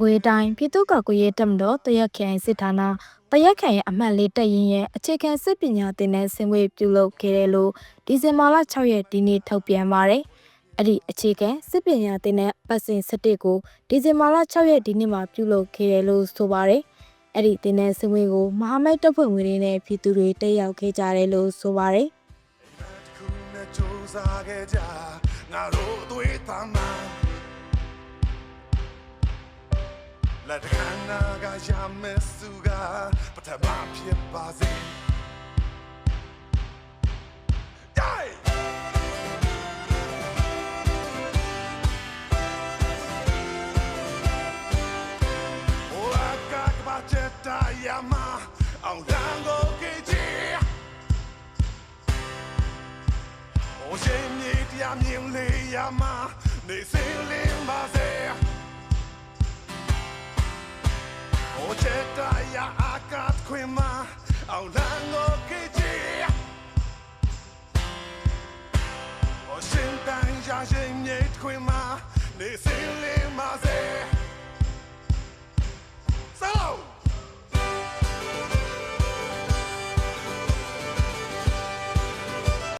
ကွေးတိုင်းပြည်သူ့ကော်ကွေးရေးတပ်မတော်တရက်ခိုင်စစ်ဌာနတရက်ခိုင်ရဲ့အမှတ်လေးတပ်ရင်းရဲ့အခြေခံစစ်ပညာသင်တန်းဆင်းဝေးပြုလုပ်ခဲ့တယ်လို့ဒီဇင်ဘာလ6ရက်ဒီနေ့ထုတ်ပြန်ပါတယ်။အဲ့ဒီအခြေခံစစ်ပညာသင်တန်းပတ်စဉ်17ကိုဒီဇင်ဘာလ6ရက်ဒီနေ့မှာပြုလုပ်ခဲ့တယ်လို့ဆိုပါတယ်။အဲ့ဒီသင်တန်းဆင်းဝေးကိုမဟာမိတ်တပ်ဖွဲ့ဝင်တွေနဲ့ပြည်သူတွေတက်ရောက်ခဲ့ကြတယ်လို့ဆိုပါတယ်။တစ်ခုနဲ့ကြိုးစားခဲ့ကြငါတို့အသွေးသား လက်တခဏကရမယ်စုကပထမဖြစ်ပါစေ Die! ဟိုအကကပါချက်တာရမအောင် おてたやあかっこいまあうらんごきじおしんたんじゃじんにっこいまにせり